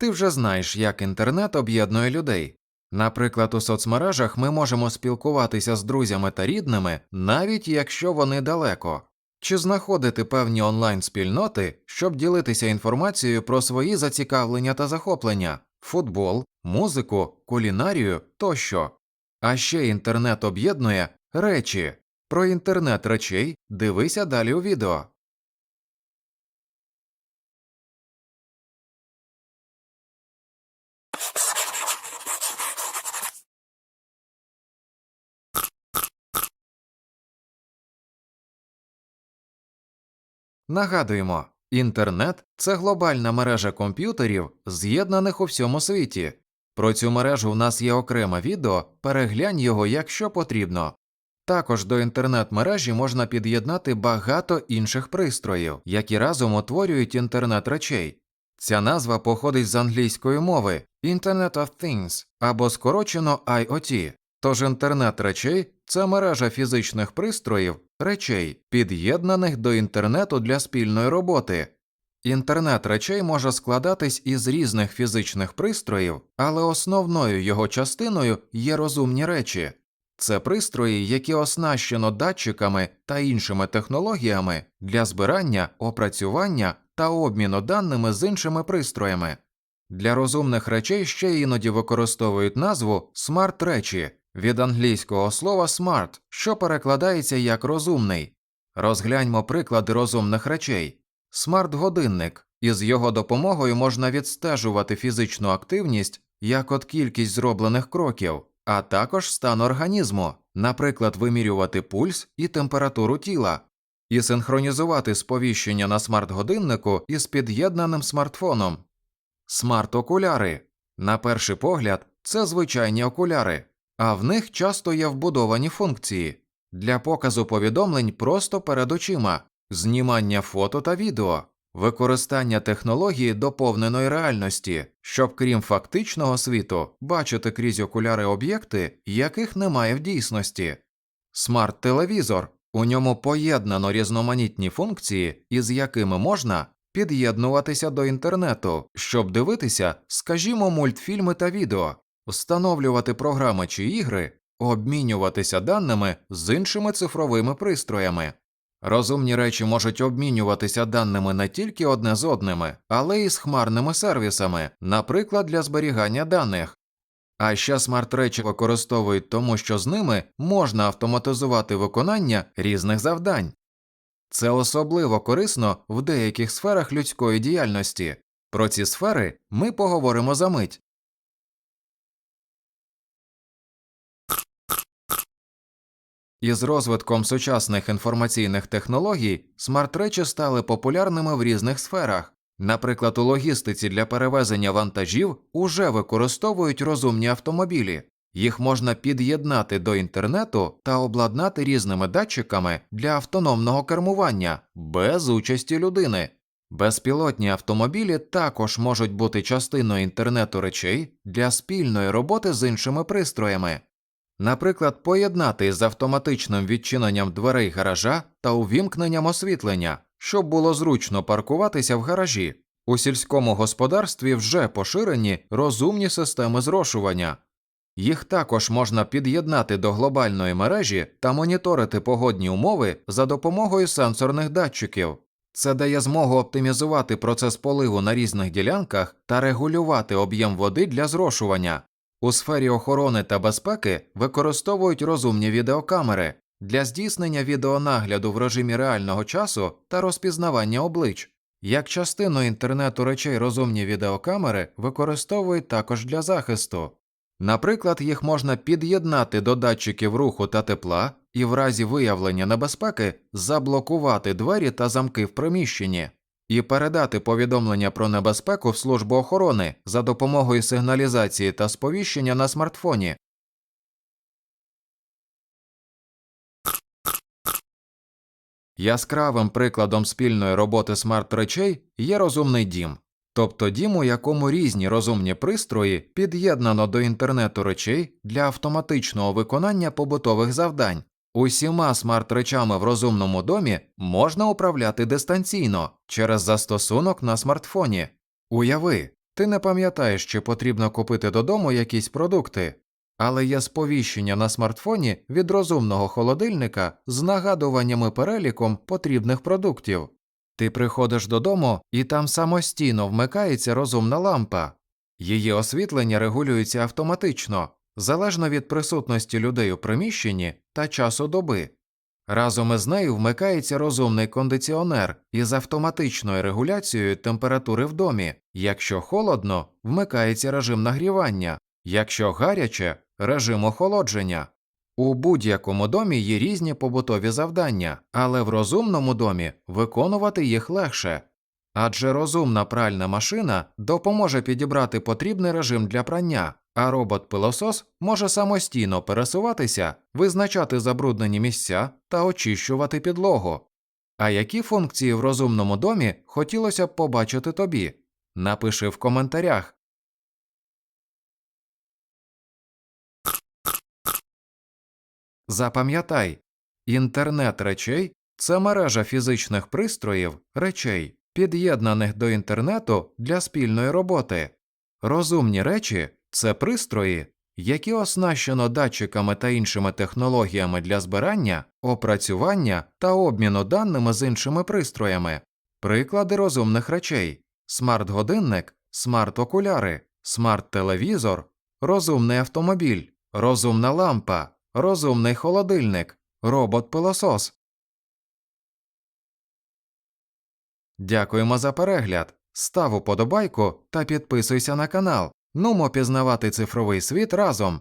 Ти вже знаєш, як інтернет об'єднує людей. Наприклад, у соцмережах ми можемо спілкуватися з друзями та рідними, навіть якщо вони далеко, чи знаходити певні онлайн спільноти, щоб ділитися інформацією про свої зацікавлення та захоплення, футбол, музику, кулінарію тощо. А ще інтернет об'єднує речі. Про інтернет речей дивися далі у відео. Нагадуємо, інтернет це глобальна мережа комп'ютерів, з'єднаних у всьому світі. Про цю мережу в нас є окреме відео, переглянь його, якщо потрібно. Також до інтернет-мережі можна під'єднати багато інших пристроїв, які разом утворюють інтернет речей. Ця назва походить з англійської мови Internet of Things або скорочено IoT. Тож інтернет речей це мережа фізичних пристроїв, речей, під'єднаних до інтернету для спільної роботи. Інтернет речей може складатись із різних фізичних пристроїв, але основною його частиною є розумні речі. Це пристрої, які оснащено датчиками та іншими технологіями для збирання, опрацювання та обміну даними з іншими пристроями. Для розумних речей ще іноді використовують назву смарт речі від англійського слова smart, що перекладається як розумний. Розгляньмо приклади розумних речей. Смарт-годинник. Із його допомогою можна відстежувати фізичну активність, як от кількість зроблених кроків, а також стан організму, наприклад, вимірювати пульс і температуру тіла, і синхронізувати сповіщення на смарт-годиннику із під'єднаним смартфоном. Смарт-окуляри. На перший погляд, це звичайні окуляри, а в них часто є вбудовані функції. Для показу повідомлень просто перед очима, знімання фото та відео, використання технології доповненої реальності, щоб крім фактичного світу бачити крізь окуляри об'єкти, яких немає в дійсності. Смарт-телевізор. У ньому поєднано різноманітні функції, із якими можна під'єднуватися до інтернету, щоб дивитися, скажімо, мультфільми та відео, встановлювати програми чи ігри, обмінюватися даними з іншими цифровими пристроями. Розумні речі можуть обмінюватися даними не тільки одне з одними, але й з хмарними сервісами, наприклад, для зберігання даних. А ще смарт-речі використовують тому, що з ними можна автоматизувати виконання різних завдань. Це особливо корисно в деяких сферах людської діяльності. Про ці сфери ми поговоримо за мить. Із розвитком сучасних інформаційних технологій смарт-речі стали популярними в різних сферах. Наприклад, у логістиці для перевезення вантажів уже використовують розумні автомобілі. Їх можна під'єднати до інтернету та обладнати різними датчиками для автономного кермування без участі людини. Безпілотні автомобілі також можуть бути частиною інтернету речей для спільної роботи з іншими пристроями. Наприклад, поєднати з автоматичним відчиненням дверей гаража та увімкненням освітлення, щоб було зручно паркуватися в гаражі. У сільському господарстві вже поширені розумні системи зрошування. Їх також можна під'єднати до глобальної мережі та моніторити погодні умови за допомогою сенсорних датчиків. Це дає змогу оптимізувати процес поливу на різних ділянках та регулювати об'єм води для зрошування. У сфері охорони та безпеки використовують розумні відеокамери для здійснення відеонагляду в режимі реального часу та розпізнавання облич. Як частину інтернету речей розумні відеокамери використовують також для захисту. Наприклад, їх можна під'єднати до датчиків руху та тепла і в разі виявлення небезпеки заблокувати двері та замки в приміщенні і передати повідомлення про небезпеку в службу охорони за допомогою сигналізації та сповіщення на смартфоні. Яскравим прикладом спільної роботи смарт-речей є розумний дім, тобто дім, у якому різні розумні пристрої під'єднано до інтернету речей для автоматичного виконання побутових завдань. Усіма смарт-речами в розумному домі можна управляти дистанційно через застосунок на смартфоні. Уяви, Ти не пам'ятаєш, чи потрібно купити додому якісь продукти, але є сповіщення на смартфоні від розумного холодильника з нагадуваннями переліком потрібних продуктів. Ти приходиш додому, і там самостійно вмикається розумна лампа. Її освітлення регулюється автоматично, залежно від присутності людей у приміщенні та часу доби. Разом із нею вмикається розумний кондиціонер із автоматичною регуляцією температури в домі. Якщо холодно, вмикається режим нагрівання, якщо гаряче режим охолодження. У будь-якому домі є різні побутові завдання, але в розумному домі виконувати їх легше. Адже розумна пральна машина допоможе підібрати потрібний режим для прання, а робот-пилосос може самостійно пересуватися, визначати забруднені місця та очищувати підлогу. А які функції в розумному домі хотілося б побачити тобі? Напиши в коментарях. Запам'ятай, інтернет речей це мережа фізичних пристроїв, речей, під'єднаних до інтернету для спільної роботи. Розумні речі це пристрої, які оснащено датчиками та іншими технологіями для збирання, опрацювання та обміну даними з іншими пристроями. Приклади розумних речей: смарт-годинник, смарт-окуляри, смарт-телевізор, розумний автомобіль, розумна лампа, розумний холодильник, робот-пилосос. Дякуємо за перегляд. Став уподобайку та підписуйся на канал. Нумо пізнавати цифровий світ разом.